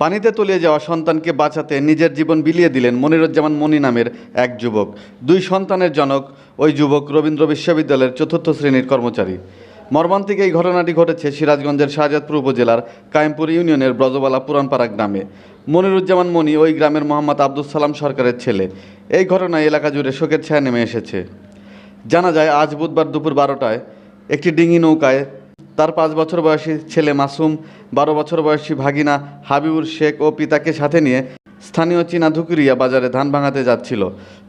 পানিতে তলিয়ে যাওয়া সন্তানকে বাঁচাতে নিজের জীবন বিলিয়ে দিলেন মনিরুজ্জামান মনি নামের এক যুবক। দুই সন্তানের জনক, ওই যুবক রবীন্দ্র বিশ্ববিদ্যালয়ের চতুর্থ শ্রেণির কর্মচারী। মর্মান্তিক এই ঘটনাটি ঘটেছে সিরাজগঞ্জের শাহজাদপুর উপজেলার কায়েমপুর ইউনিয়নের ব্রজবালা পুরানপাড়া গ্রামে। মনিরুজ্জামান মনি ওই গ্রামের মোহাম্মদ আব্দুল সালাম সরকারের ছেলে। এই ঘটনায় এলাকা জুড়ে শোকের ছায়া নেমে এসেছে। জানা যায়, আজ বুধবার দুপুর বারোটায় একটি ডিঙি নৌকায় তার পাঁচ বছর বয়সী ছেলে মাসুম, বারো বছর বয়সী ভাগিনা হাবিবুর শেখ ও পিতাকে সাথে নিয়ে স্থানীয় চীনা ধুকুরিয়া বাজারে ধান ভাঙাতে যাচ্ছিল।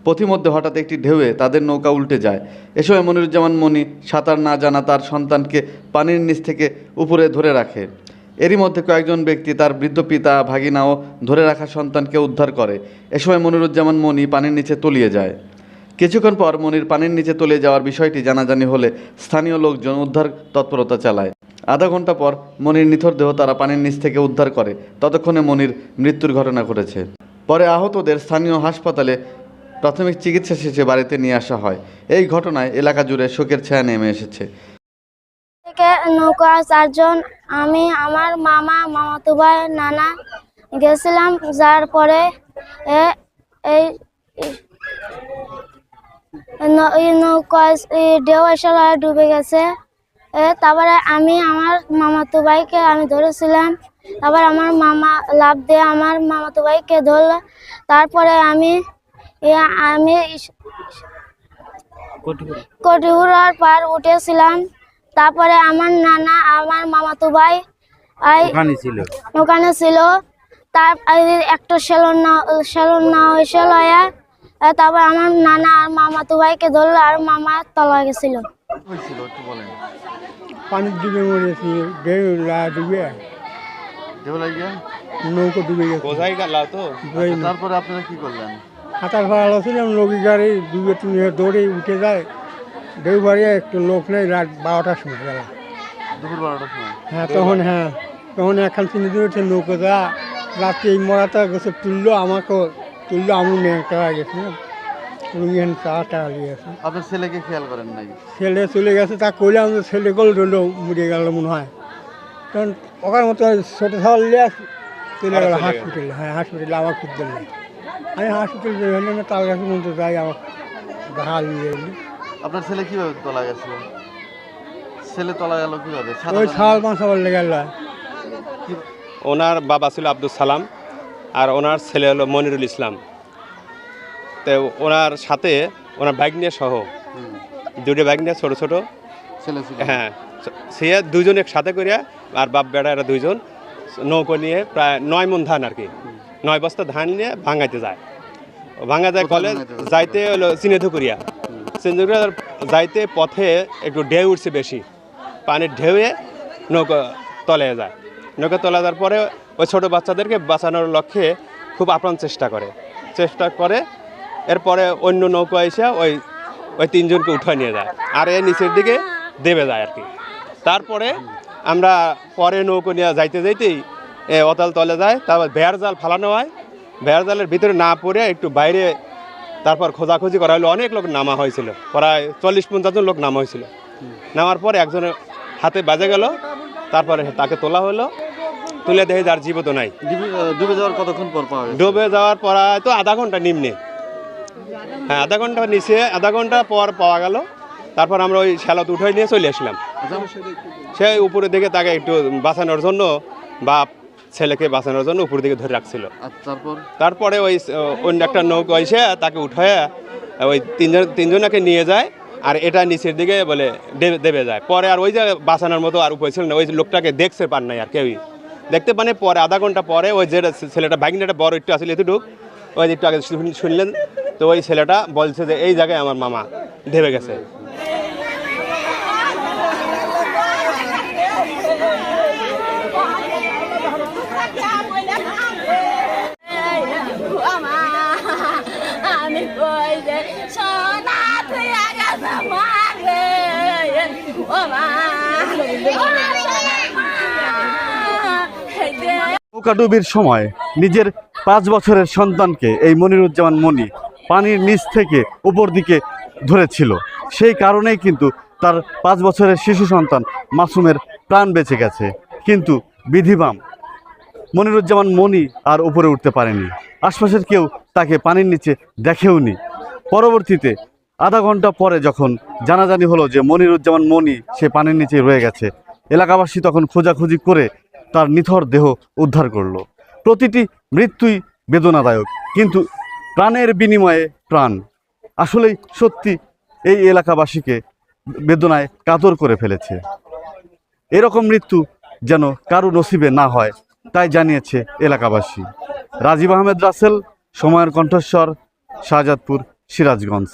পথিমধ্যে হঠাৎ একটি ঢেউয়ে তাদের নৌকা উল্টে যায়। এ সময় মনিরুজ্জামান মনি সাঁতার না জানা তার সন্তানকে পানির নিচ থেকে উপরে ধরে রাখে। এরই মধ্যে কয়েকজন ব্যক্তি তার বৃদ্ধ পিতা ভাগিনাও ধরে রাখা সন্তানকে উদ্ধার করে। এ সময় মনিরুজ্জামান মনি পানির নিচে তলিয়ে যায়। কিছুক্ষণ পর মনির পানির নিচে তলিয়ে যাওয়ার বিষয়টি জানাজানি হলে স্থানীয় লোকজন উদ্ধার তৎপরতা চালায়। আধা ঘণ্টা পর মনির নিথর দেহ তারা পানির নিচ থেকে উদ্ধার করে। ততক্ষণে মনির মৃত্যুর ঘটনা ঘটেছে। পরে আহতদের স্থানীয় হাসপাতালে প্রাথমিক চিকিৎসা শেষে বাড়িতে নিয়ে আসা হয়। এই ঘটনায় এলাকা জুড়ে শোকের ছায়া নেমে এসেছে। নৌকা চারজন, আমি, আমার মামা মামাতো ভাই নানা গেছিলাম। যার পরে এই ন- এই নৌকায় এই ঢেউ এসে ডুবে গেছে। এ তারপরে আমি আমার মামাতো ভাইকে আমি ধরেছিলাম। তারপর আমার মামা লাভ দিয়ে আমার মামাতো ভাইকে ধরলো। তারপরে আমি এ আমি কটিহুরার পার উঠেছিলাম। তারপরে আমার নানা আমার মামাতো ভাই ওখানে ছিল। ওখানে ছিল। তার একটা সেলুন না সেলুন না হয়েছে লয়া তারপর আমার নানা আর মামাতো ভাইকে ধরলো আর মামা তলা গেছিল। পানির ডুবে মরেছি ডুবে। নৌকো ডুবে গেছে। বোঝাই গেল তো। তারপরে আপনারা কি করলেন? সাঁতার ভালো ছিলাম গাড়ি ডুবে তুমি দৌড়ে উঠে যায়। ঢেউ একটু লোক নেই রাত বারোটার সময় গেল। দুপুর বারোটার সময়? হ্যাঁ তখন হ্যাঁ। তখন একখান চিনি নৌকো যা। রাত্রে এই মরাটা গেছে তুললো আমাকেও। তুললো আমি নিয়ে টাকা গেছিলাম রুমিয়ান চা টাকা দিয়ে গেছে আপনার ছেলেকে খেয়াল করেন নাই? ছেলে চলে গেছে তা কইলাম যে ছেলে গল রইল মরে গেল মনে হয়। তখন ওখান মতো ছোট ছাল নিয়ে চলে গেল হসপিটালে হ্যাঁ হসপিটালে আমার খুব দিল আমি হসপিটাল যে হলে না তার কাছে মতো যাই আমার ঘা নিয়ে এলি। আপনার ছেলে কীভাবে তোলা গেছে? ছেলে তোলা গেল কীভাবে? ওই ছাল মাছ বললে গেল। ওনার বাবা ছিল আব্দুল সালাম। আর ওনার ছেলে হলো মনিরুল ইসলাম। তো ওনার সাথে ওনার বাইক নিয়ে সহ। দুটো বাইক নিয়ে ছোটো ছোটো। ছেলে হ্যাঁ সে দুজন একসাথে করিয়া আর বাপ বেড়া এরা দুইজন নৌকো নিয়ে প্রায় নয় মন ধান আর কি নয় বস্তা ধান নিয়ে ভাঙাইতে যায়। ভাঙা যায় কলে? যাইতে হলো চিনেধুকুরিয়া চিনেধুকুরিয়া যাইতে পথে একটু ঢেউ উঠছে বেশি। পানির ঢেউয়ে নৌকা তলে যায়। নৌকা তলে যাওয়ার পরে ওই ছোটো বাচ্চাদেরকে বাঁচানোর লক্ষ্যে খুব আপ্রাণ চেষ্টা করে। চেষ্টা করে, এরপরে অন্য নৌকা এসে ওই ওই তিনজনকে উঠায় নিয়ে যায় আর এ নিচের দিকে দেবে যায় আর কি। তারপরে আমরা পরে নৌকো নিয়ে যাইতে যাইতেই এ অতাল তলে যায়, তারপর ভেয়ার জাল ফালানো হয়। ভেয়ার জালের ভিতরে না পড়ে একটু বাইরে তারপর খোঁজাখুঁজি করা হলো। অনেক লোক নামা হয়েছিল, প্রায় চল্লিশ পঞ্চাশ জন লোক নামা হয়েছিল। নামার পরে একজনের হাতে বাজে গেল, তারপরে তাকে তোলা হলো। তুলে দেখে যার জীবিত নাই। ডুবে- যাওয়ার কতক্ষণ পর পাওয়া ডুবে যাওয়ার পর তো আধা ঘণ্টা নিম্নে। হ্যাঁ আধা ঘণ্টা নিচে আধা ঘণ্টা পর পাওয়া গেল। তারপর আমরা ওই শ্যালত উঠে নিয়ে চলে আসলাম। সে উপরের দিকে তাকে একটু বাঁচানোর জন্য বা ছেলেকে বাঁচানোর জন্য উপর দিকে ধরে রাখছিল। তারপর? তারপরে ওই অন্য একটা নৌকা এসে তাকে উঠে ওই তিনজন তিনজনকে নিয়ে যায় আর এটা নিচের দিকে বলে দেবে- দেবে যায়। পরে আর ওই যে বাঁচানোর মতো আর উপায় ছিল না। ওই লোকটাকে দেখছে পার নাই আর কেউই। দেখতে পানে পরে, আধা ঘণ্টা পরে ওই যে ছেলেটা, ভাগিনাটা বড়, একটু আসলে এতটুক, ওই একটু আগে শুন- শুনলেন, তো ওই ছেলেটা বলছে যে, এই জায়গায় আমার মামা ঢেবে গেছে। ও মা। নৌকাডুবির সময় নিজের পাঁচ বছরের সন্তানকে এই মনিরুজ্জামান মনি পানির নিচ থেকে উপর দিকে ধরেছিল। সেই কারণেই কিন্তু তার পাঁচ বছরের শিশু সন্তান মাসুমের প্রাণ বেঁচে গেছে। কিন্তু বিধিবাম মনিরুজ্জামান মনি আর উপরে উঠতে পারেনি। আশপাশের কেউ তাকে পানির নিচে দেখেওনি। পরবর্তীতে আধা ঘণ্টা পরে যখন জানাজানি হলো যে মনিরুজ্জামান মনি সে পানির নিচে রয়ে গেছে, এলাকাবাসী তখন খোঁজাখুঁজি করে তার নিথর দেহ উদ্ধার করল। প্রতিটি মৃত্যুই বেদনাদায়ক, কিন্তু প্রাণের বিনিময়ে প্রাণ। আসলেই সত্যি এই এলাকাবাসীকে বেদনায় কাতর করে ফেলেছে। এরকম মৃত্যু যেন কারও নসিবে না হয়, তাই জানিয়েছে এলাকাবাসী। রাজীব আহমেদ রাসেল, সময়ের কণ্ঠস্বর, শাহজাদপুর, সিরাজগঞ্জ।